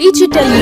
Digital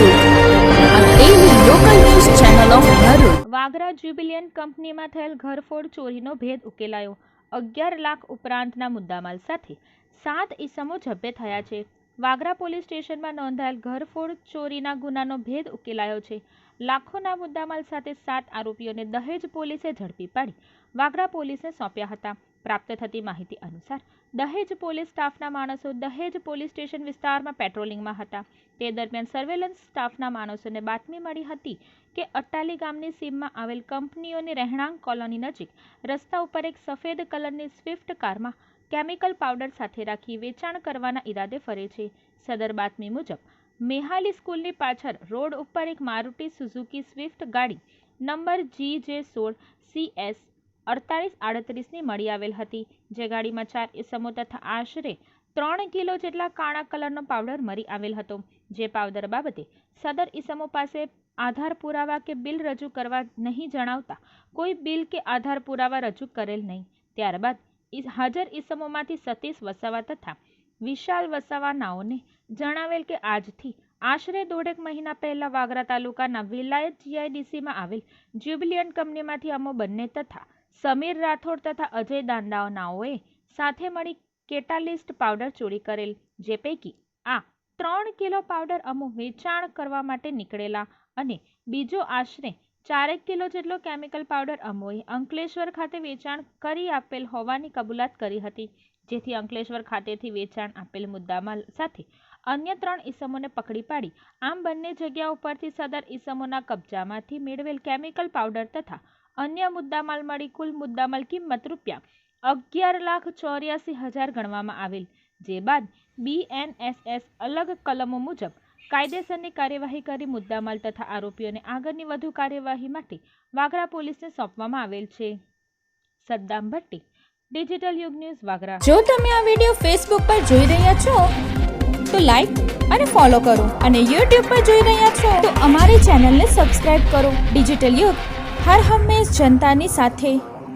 Vagra જ્યુબિલિયન કંપનીમાં થયેલ ઘરફોડ ચોરીનો ભેદ ઉકેલાયો. અગિયાર લાખ ઉપરાંતના મુદ્દામાલ સાથે સાત ઈસમો ઝડપે થયા છે. વાગરા પોલીસ સ્ટેશનમાં નોંધાયેલ ઘરફોડ ચોરીના ગુનાનો ભેદ ઉકેલાયો છે. લાખોના મુદ્દામાલ સાથે સાત આરોપીઓને દહેજ પોલીસે ઝડપી પાડી. વાગરા પોલીસને સોંપ્યા હતા. પ્રાપ્ત થતી માહિતી અનુસાર, દહેજ પોલીસ સ્ટાફના માણસો દહેજ પોલીસ સ્ટેશન વિસ્તારમાં પેટ્રોલિંગમાં હતા. તે દરમિયાન સર્વેલન્સ સ્ટાફના માણસોને બાતમી મળી હતી કે અટ્ટાલી ગામની સીમમાં આવેલ કંપનીઓની રહેણાંક કોલોની નજીક રસ્તા ઉપર એક સફેદ કલરની સ્વિફ્ટ કારમાં કેમિકલ પાવડર સાથે રાખી વેચાણ કરવાના ઈરાદે ફરે છે. સદર બાતમી મુજબ, મેહાલી સ્કૂલની પાછળ રોડ ઉપર એક મારુતિ સુઝુકી સ્વિફ્ટ ગાડી નંબર જી જે સોળ સી એસ અડતાલીસ આડત્રીસની મળી આવેલ હતી. જે ગાડીમાં ચાર ઇસમો તથા આશરે ત્રણ કિલો જેટલા કાળા કલરનો પાવડર મળી આવેલ હતો. જે પાવડર બાબતે સદર ઇસમો પાસે આધાર પુરાવા કે બિલ રજૂ કરવા નહીં જણાવતા કોઈ બિલ કે આધાર પુરાવા રજૂ કરેલ નહીં. ત્યારબાદ હાજર ઇસમોમાંથી સતીશ વસાવા તથા વિશાલ વસાવાનાઓને જણાવેલ કે આજથી આશરે દોઢેક મહિના પહેલા વાગરા તાલુકાના વિલાયત જીઆઈડીસીમાં આવેલ જ્યુબિલિયન કંપનીમાંથી અમો બંને તથા સમીર રાઠોડ તથા અજય દાંડાઓનાઓએ સાથે મળી કેટાલિસ્ટ પાવડર ચોરી કરેલ, જે પૈકી આ ત્રણ કિલો પાવડર અમો વેચાણ કરવા માટે નીકળેલા અને બીજો આશરે ચારેક કિલો જેટલો કેમિકલ પાવડર અમોએ અંકલેશ્વર ખાતે વેચાણ કરી આપેલ હોવાની કબૂલાત કરી હતી. જેથી અંકલેશ્વર ખાતેથી વેચાણ આપેલ મુદ્દામાલ સાથે અન્ય ત્રણ ઈસમોને પકડી પાડી, આમ બંને જગ્યા ઉપરથી સદર ઈસમોના કબજામાંથી મેળવેલ કેમિકલ પાવડર તથા અન્ય મુદ્દામાલ મળી કુલ મુદ્દામાલ કિંમત રૂપિયા અગિયાર લાખ ચોર્યાસી હજાર ગણવામાં આવેલ. જે બાદ બીએનએસએસ અલગ કલમો મુજબ કાયદેસરની કાર્યવાહી કરી મુદ્દામાલ તથા આરોપીઓને આગળની વધુ કાર્યવાહી માટે વાગરા પોલીસને સોંપવામાં આવેલ છે. Saddam Bhatti, digital Yug news Vagra. જો તમે આ વિડિયો ફેસબુક પર જોઈ રહ્યા છો, તો લાઈક અને ફોલો કરો અને યુટ્યુબ પર જોઈ રહ્યા છો, તો અમારી ચેનલને સબસ્ક્રાઇબ કરો. ડિજિટલ યુગ હર હંમેશ જનતાની સાથે